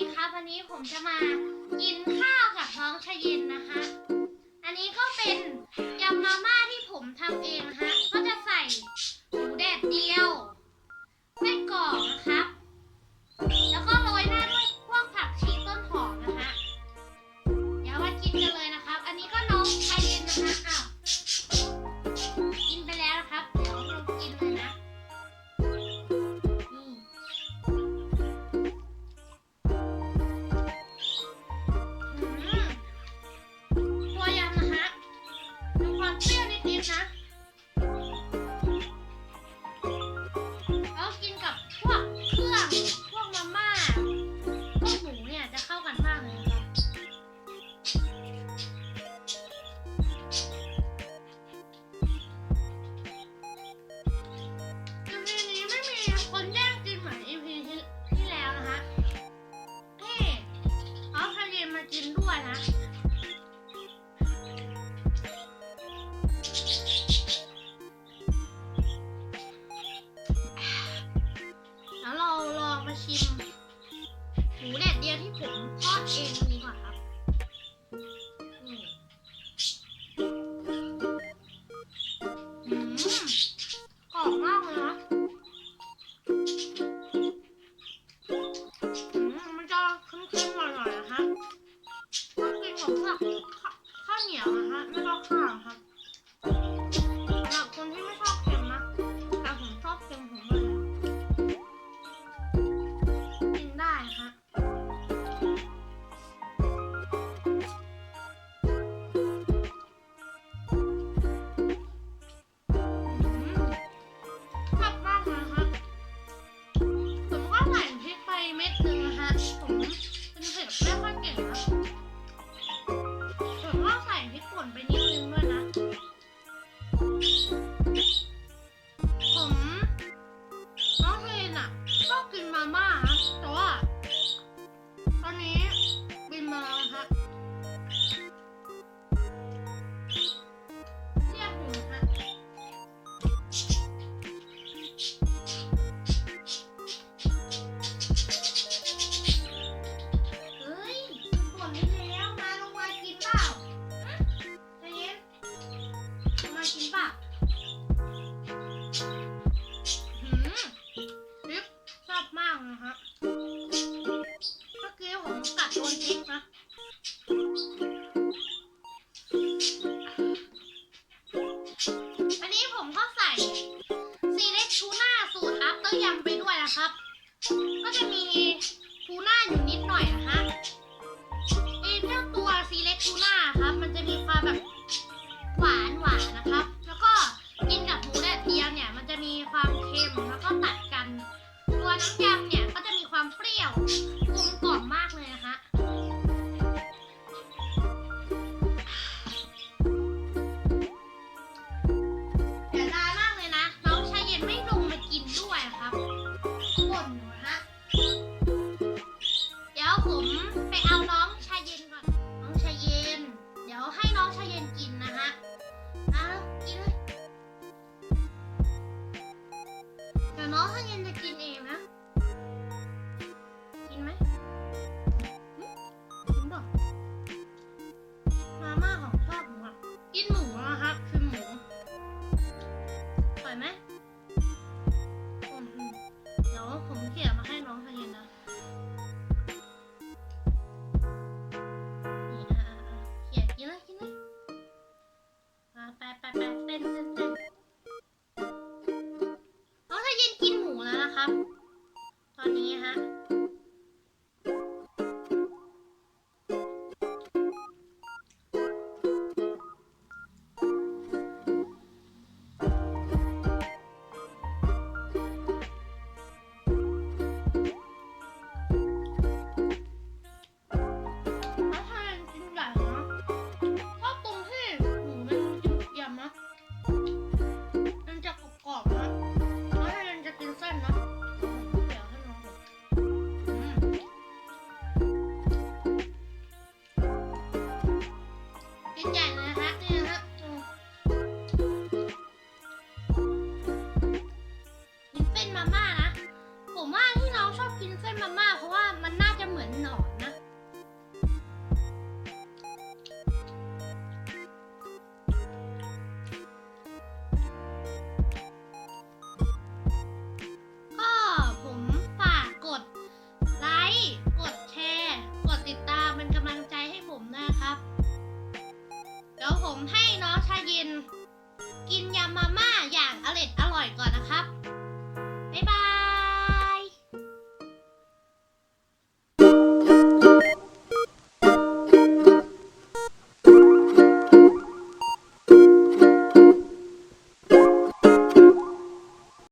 ดีครับวันนี้ผมจะมากินข้าวกับน้องชยินนะคะ อันนี้ก็เป็นยำมาม่าที่ผมทำเองนะคะก็จะใส่หมูแดดเดียว ผมกัดโดนพิกนะอันนี้ผมก็ใส่ซีเล็กทูน่าสูตรอัพเตอร์ยำไปด้วยนะครับ ก็จะมีทูน่าอยู่นิดหน่อยนะคะเอเจ้าตัวซีเล็กทูน่าครับ มันจะมีความแบบหวานหวานนะคะ Ben Alanya'daki นี้ฮะ 然后我们拍